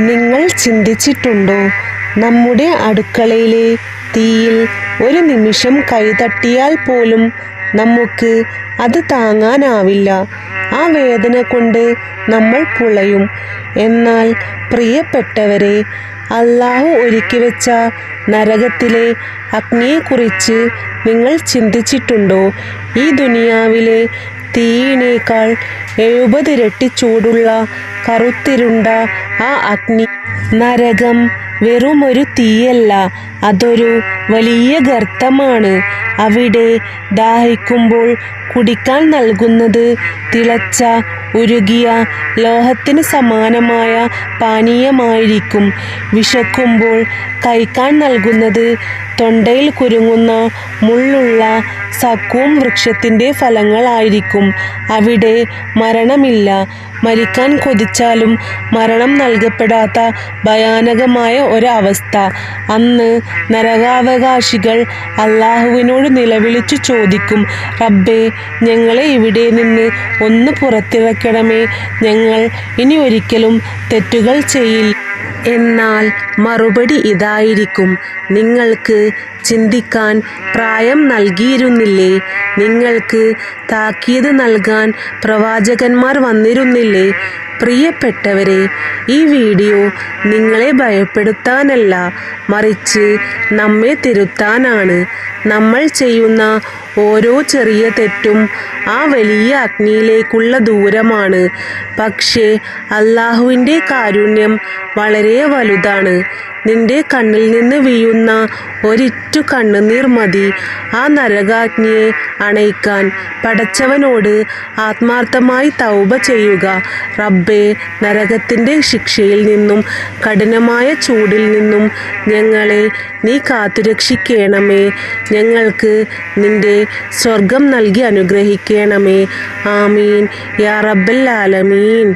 നിങ്ങൾ ചിന്തിച്ചിട്ടുണ്ടോ? നമ്മുടെ അടുക്കളയിലെ തീയിൽ ഒരു നിമിഷം കൈതട്ടിയാൽ പോലും നമുക്ക് അത് താങ്ങാനാവില്ല. ആ വേദന കൊണ്ട് നമ്മൾ പുളയും. എന്നാൽ പ്രിയപ്പെട്ടവരെ അള്ളാഹു ഒരുക്കി വെച്ച നരകത്തിലെ അഗ്നിയെക്കുറിച്ച് നിങ്ങൾ ചിന്തിച്ചിട്ടുണ്ടോ? ഈ ദുനിയാവിലെ തീയിനേക്കാൾ എഴുപതിരട്ടി ചൂടുള്ള കറുത്തിരുണ്ട ആ അഗ്നി നരകം വെറുമൊരു തീയല്ല അതൊരു വലിയ ഗർത്തമാണ്. അവിടെ ദാഹിക്കുമ്പോൾ കുടിക്കാൻ നൽകുന്നത് തിളച്ച ഉരുകിയ ലോഹത്തിന് സമാനമായ പാനീയമായിരിക്കും. വിശക്കുമ്പോൾ കഴിക്കാൻ നൽകുന്നത് തൊണ്ടയിൽ കുരുങ്ങുന്ന മുള്ളുള്ള സക്കൂം വൃക്ഷത്തിന്റെ ഫലങ്ങളായിരിക്കും. അവിടെ മരണമില്ല. മരിക്കാൻ കൊതിച്ചാലും മരണം നൽകപ്പെടാത്ത ഭയാനകമായ ഒരവസ്ഥ. അന്ന് നരകാവകാശികൾ അള്ളാഹുവിനോട് നിലവിളിച്ചു ചോദിക്കും റബ്ബേ ഞങ്ങളെ ഇവിടെ നിന്ന് ഒന്ന് പുറത്തിറക്കണമേ. ഞങ്ങൾ ഇനി ഒരിക്കലും തെറ്റുകൾ ചെയ്യില്ല. എന്നാൽ മറുപടി ഇതായിരിക്കും. നിങ്ങൾക്ക് ചിന്തിക്കാൻ പ്രായം നൽകിയിരുന്നില്ലേ? നിങ്ങൾക്ക് താക്കീത് നൽകാൻ പ്രവാചകന്മാർ വന്നിരുന്നില്ലേ? പ്രിയപ്പെട്ടവരെ ഈ വീഡിയോ നിങ്ങളെ ഭയപ്പെടുത്താനല്ല മറിച്ച് നമ്മെ തിരുത്താനാണ്. നമ്മൾ ചെയ്യുന്ന ഓരോ ചെറിയ തെറ്റും ആ വലിയ അഗ്നിയിലേക്കുള്ള ദൂരമാണ്. പക്ഷേ അള്ളാഹുവിന്റെ കാരുണ്യം വളരെ വലുതാണ്. നിന്റെ കണ്ണിൽ നിന്ന് വീഴുന്ന ഒരിറ്റു കണ്ണുനീർ മതി. ആ നരകാഗ്നിയെ അണയിക്കാൻ പടച്ചവനോട് ആത്മാർത്ഥമായി തൗബ ചെയ്യുക. റബ്ബെ നരകത്തിന്റെ ശിക്ഷയിൽ നിന്നും കഠിനമായ ചൂടിൽ നിന്നും ഞങ്ങളെ നീ കാത്തുരക്ഷിക്കണമേ. ഞങ്ങൾക്ക് നിന്റെ സ്വർഗം നൽകി അനുഗ്രഹിക്കണമേ. ആമീൻ. യാ റബ്ബൽ ആലമീൻ.